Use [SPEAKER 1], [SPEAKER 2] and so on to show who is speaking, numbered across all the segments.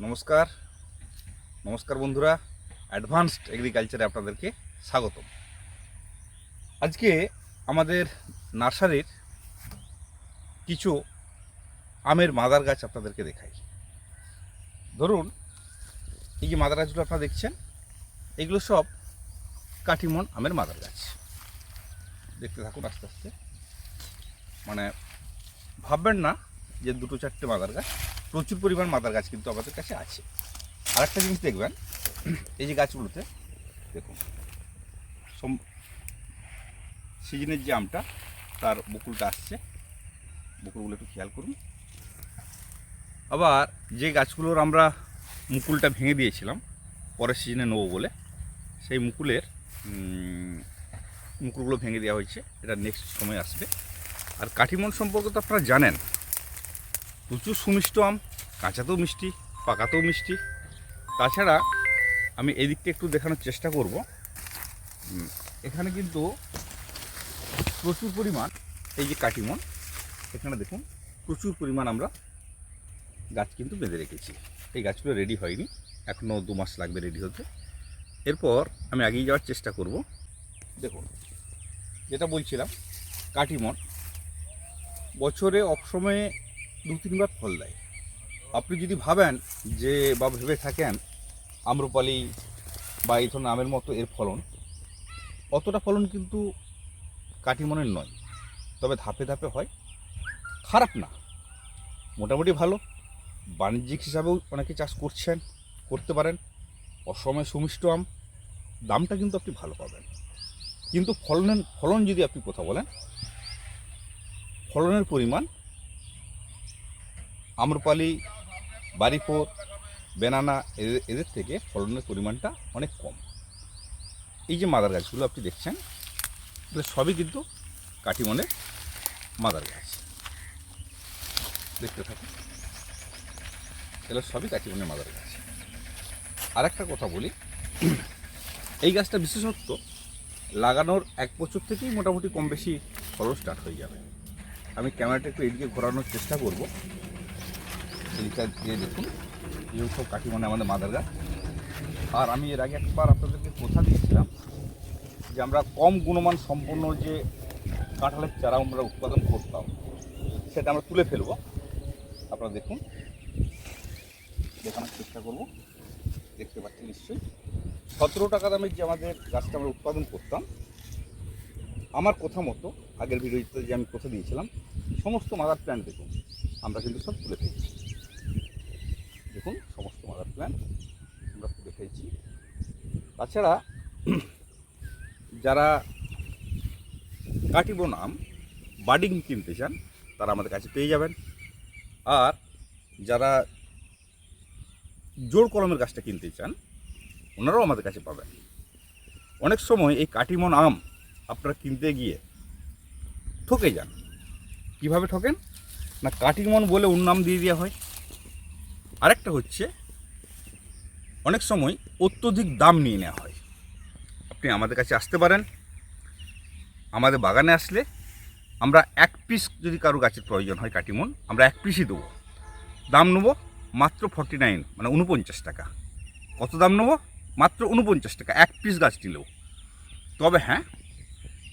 [SPEAKER 1] নমস্কার। নমস্কার বন্ধুরা অ্যাডভান্সড এগ্রিকালচারে আপনাদেরকে স্বাগতম। আজকে আমাদের নার্সারির কিছু আমের মাদার গাছ আপনাদেরকে দেখাই। ধরুন, এই যে মাদার গাছগুলো আপনারা দেখছেন, এগুলো সব কাঠিমন আমের মাদার গাছ। দেখতে থাকুন আস্তে আস্তে। মানে ভাববেন না যে দুটো চারটে মাদার গাছ প্রচুর পরিমাণ মাদার গাছ কিন্তু আমাদের কাছে আছে। আর একটা জিনিস দেখবেন, এই যে গাছগুলোতে, দেখুন সিজনের যে আমটা, তার বকুলটা আসছে। বকুলগুলো একটু খেয়াল করুন। আবার যে গাছগুলোর আমরা মুকুলটা ভেঙে দিয়েছিলাম, পরের সিজনে নেব বলে, সেই মুকুলের মুকুলগুলো ভেঙে দেওয়া হয়েছে। এটা নেক্সট সময় আসবে। আর কাঠিমন সম্পর্কে তো আপনারা জানেন প্রচুর সুমিষ্ট আম, কাঁচাতেও মিষ্টি, পাকাতেও মিষ্টি। তাছাড়া আমি এদিকটা একটু দেখানোর চেষ্টা করব। এখানে কিন্তু প্রচুর পরিমাণ, এই যে কাটিমন, এখানে দেখুন, প্রচুর পরিমাণ আমরা গাছ কিন্তু বেঁধে রেখেছি। এই গাছগুলো রেডি হয়নি এখনও দু মাস লাগবে রেডি হতে। এরপর আমি এগিয়ে যাওয়ার চেষ্টা করব। দেখুন, যেটা বলছিলাম, কাটিমন। বছরে অসময়ে দু তিনবার ফল দেয়। আপনি যদি ভাবেন যে বা ভেবে থাকেন আম্রপালি বা এই ধরনের আমের মতো এর ফলন, অতটা ফলন কিন্তু কাটিমনের নয়। তবে ধাপে ধাপে হয়। খারাপ না। মোটামুটি ভালো। বাণিজ্যিক হিসাবেও অনেকে চাষ করছেন, করতে পারেন। অসময়ে সুমিষ্ট আম, দামটা কিন্তু আপনি ভালো পাবেন। কিন্তু ফলনের, ফলন যদি আপনি কথা বলেন, ফলনের পরিমাণ আম্রপালি বাড়িফোর বেনানা এদের এদের থেকে ফলনের পরিমাণটা অনেক কম। এই যে মাদার গাছগুলো আপনি দেখছেন এগুলো সবই কিন্তু কাটিমনের মাদার গাছ। দেখতে থাকুন। এগুলো সবই কাটিমনের মাদার গাছ। আর একটা কথা বলি, এই গাছটা বিশেষত্ব, লাগানোর এক বছর থেকেই মোটামুটি কম বেশি ফলন স্টার্ট হয়ে যাবে। আমি ক্যামেরাটা একটু এদিকে ঘোরানোর চেষ্টা করব। এদিকটা দিয়ে দেখুন, এই সব কাঠি মানে আমাদের মাদার গাছ আর আমি এর আগে একবার আপনাদেরকে কথা দিয়েছিলাম যে আমরা কম গুণমান সম্পন্ন যে কাঁঠালের চারা আমরা উৎপাদন করতাম, সেটা আমরা তুলে ফেলব। আপনারা দেখুন, দেখানোর চেষ্টা করব। দেখতে পাচ্ছেন নিশ্চয়ই। সতেরো টাকা দামের যে আমাদের গাছটা আমরা উৎপাদন করতাম, আমার কথা মতো আগের ভিডিওতে যে আমি কথা দিয়েছিলাম, সমস্ত মাদার প্ল্যান্ট দেখুন, আমরা কিন্তু সব তুলে ফেলছি। দেখুন, সমস্ত মাদার প্ল্যান্ট আমরা তুলে ফেলছি তাছাড়া, যারা কাটিবন আম বাডিং কিনতে চান, তারা আমাদের কাছে পেয়ে যাবেন। আর যারা জোর কলমের গাছটা কিনতে চান, ওনারাও আমাদের কাছে পাবেন। অনেক সময় এই কাটিমন আম আপনারা কিনতে গিয়ে ঠকে যান। কীভাবে ঠকেন? না, কাটিমন বলে ওর নাম দিয়ে দেওয়া হয়। আরেকটা হচ্ছে, অনেক সময় অত্যধিক দাম নিয়ে নেওয়া হয়। আপনি আমাদের কাছে আসতে পারেন, আমাদের বাগানে আসলে আমরা এক পিস যদি কারও গাছের প্রয়োজন হয় কাটিমন, আমরা এক পিসই দেবো। দাম নেব মাত্র ফর্টি নাইন মানে উনপঞ্চাশ টাকা। কত দাম নেব? মাত্র উনপঞ্চাশ টাকা, এক পিস গাছ নিলেও। তবে হ্যাঁ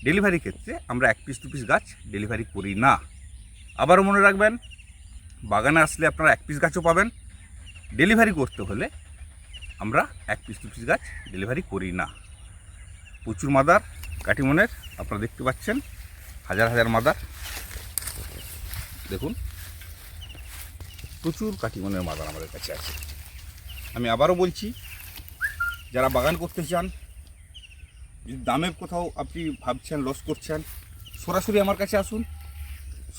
[SPEAKER 1] ডেলিভারি ক্ষেত্রে আমরা এক পিস দু পিস গাছ ডেলিভারি করি না। আবারও মনে রাখবেন, বাগানে আসলে আপনারা এক পিস গাছও পাবেন। ডেলিভারি করতে হলে আমরা এক পিস, দু পিস গাছ ডেলিভারি করি না। প্রচুর মাদার, কাটিমনের, আপনারা দেখতে পাচ্ছেন, হাজার হাজার মাদার। দেখুন, প্রচুর কাটিমনের মাদার আমাদের কাছে আছে। আমি আবারও বলছি, যারা বাগান করতে চান, যদি দামের কোথাও আপনি ভাবছেন লস করছেন, সরাসরি আমার কাছে আসুন,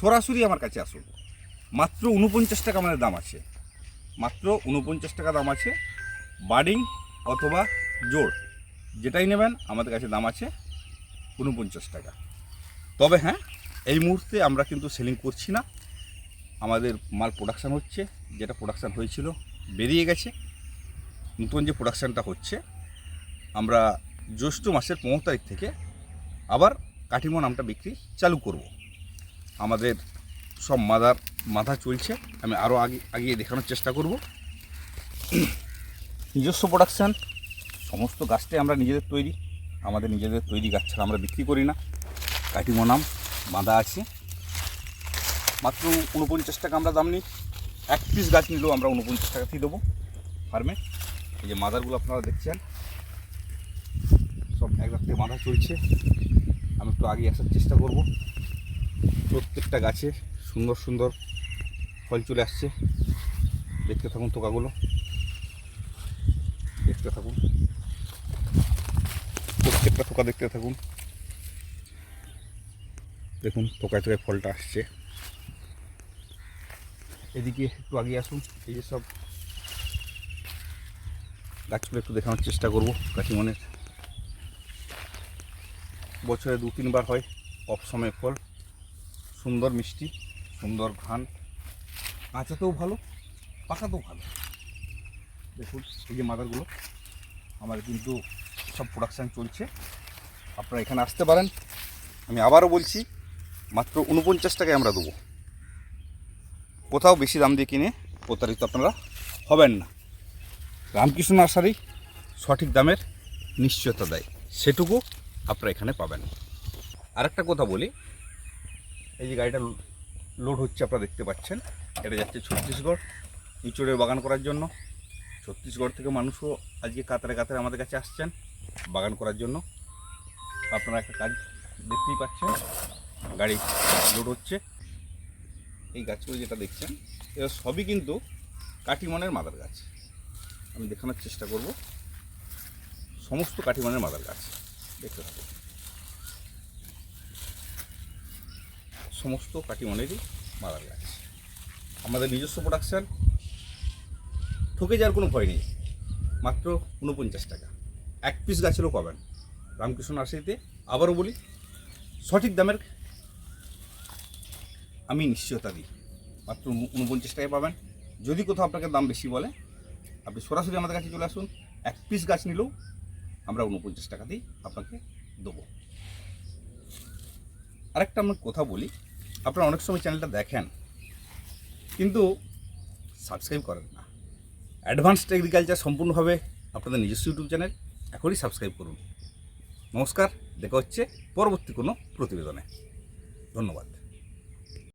[SPEAKER 1] সরাসরি আমার কাছে আসুন। মাত্র উনপঞ্চাশ টাকা আমাদের দাম আছে। মাত্র উনপঞ্চাশ টাকা দাম আছে বাডিং অথবা জোড়। যেটাই নেবেন, আমাদের কাছে দাম আছে উনপঞ্চাশ টাকা। তবে হ্যাঁ এই মুহূর্তে আমরা কিন্তু সেলিং করছি না। আমাদের মাল প্রোডাকশান হচ্ছে, যেটা প্রোডাকশান হয়েছিল বেরিয়ে গেছে। নতুন যে প্রোডাকশানটা হচ্ছে, আমরা জ্যৈষ্ঠ মাসের পনেরো তারিখ থেকে আবার কাঠিমো নামটা বিক্রি চালু করব। আমাদের সব মাদার মাথা চলছে, আমি আরও আগে, আগিয়ে দেখানোর চেষ্টা করব। নিজস্ব প্রোডাকশান সমস্ত গাছটাই আমরা নিজেদের তৈরি। আমাদের নিজেদের তৈরি গাছ ছাড়া আমরা বিক্রি করি না। কাটিমোনাম বাঁধা আছে। মাত্র উনপঞ্চাশ টাকা আমরা দাম নিই। এক পিস গাছ নিলেও আমরা উনপঞ্চাশ টাকাতেই দেবো ফার্মে এই যে মাদারগুলো আপনারা দেখছেন, সব এক রাত্রে বাঁধা চলছে। আমি একটু আগে আসার চেষ্টা করব। প্রত্যেকটা গাছে সুন্দর সুন্দর ফল চলে আসছে। দেখতে থাকুন তোকাগুলো দেখতে থাকুন। প্রত্যেকটা থোকা দেখতে থাকুন। দেখুন তোকায় তোকায় ফলটা আসছে। এদিকে একটু আগে আসুন, এই যে সব। গাছগুলো একটু দেখানোর চেষ্টা করব করব কাটিমনের বছরে দু তিনবার হয় অফ সময় ফল। সুন্দর মিষ্টি। সুন্দর ঘ্রাণ। কাঁচাতেও ভালো পাকাতেও ভালো। দেখুন এই যে মাদারগুলো, আমার কিন্তু সব প্রোডাকশান চলছে। আপনারা এখানে আসতে পারেন। আমি আবারও বলছি, মাত্র উনপঞ্চাশ টাকায় আমরা দেবো। কোথাও বেশি দাম দিয়ে কিনে প্রতারিত আপনারা হবেন না। রামকৃষ্ণ নার্সারি সঠিক দামের নিশ্চয়তা দেয়। সেটুকু আপনারা এখানে পাবেন। আরেকটা কথা বলি, এই যে গাড়িটা লোড হচ্ছে আপনারা দেখতে পাচ্ছেন। এটা যাচ্ছে ছত্তিশগড় ইঁচড়ের বাগান করার জন্য। ছত্তিশগড় থেকে মানুষও আজকে কাতারে কাতারে আমাদের কাছে আসছেন বাগান করার জন্য। আপনারা একটা কাজ দেখতেই পাচ্ছেন, গাড়ি লোড হচ্ছে। এই গাছগুলো যেটা দেখছেন, এরা সবই কিন্তু কাটিমনের মাদার গাছ। আমি দেখানোর চেষ্টা করব। সমস্ত কাটিমনের মাদার গাছ। দেখতে থাকুন। সমস্ত কাটিমনেরই মাদার গাছ আমাদের নিজস্ব প্রোডাকশান ঠকে যাওয়ার কোনো ভয় নেই। মাত্র উনপঞ্চাশ টাকা। এক পিস গাছেরও পাবেন। রামকৃষ্ণ নার্সারিতে আবারও বলি, সঠিক দামের আমি নিশ্চয়তা দিই। মাত্র উন- উনপঞ্চাশ টাকায় পাবেন। যদি কোথাও আপনাকে দাম বেশি বলে, আপনি সরাসরি আমাদের কাছে চলে আসুন। এক পিস গাছ নিলেও আমরা উনপঞ্চাশ টাকাতেই আপনাকে দেবো। আরেকটা আমরা কথা বলি আপনারা অনেক সময় চ্যানেলটা দেখেন, কিন্তু সাবস্ক্রাইব করেন না। অ্যাডভান্সড এগ্রিকালচার সম্পূর্ণভাবে আপনাদের নিজস্ব ইউটিউব চ্যানেল এখনই সাবস্ক্রাইব করুন। নমস্কার, দেখা হচ্ছে পরবর্তী কোনো প্রতিবেদনে। ধন্যবাদ।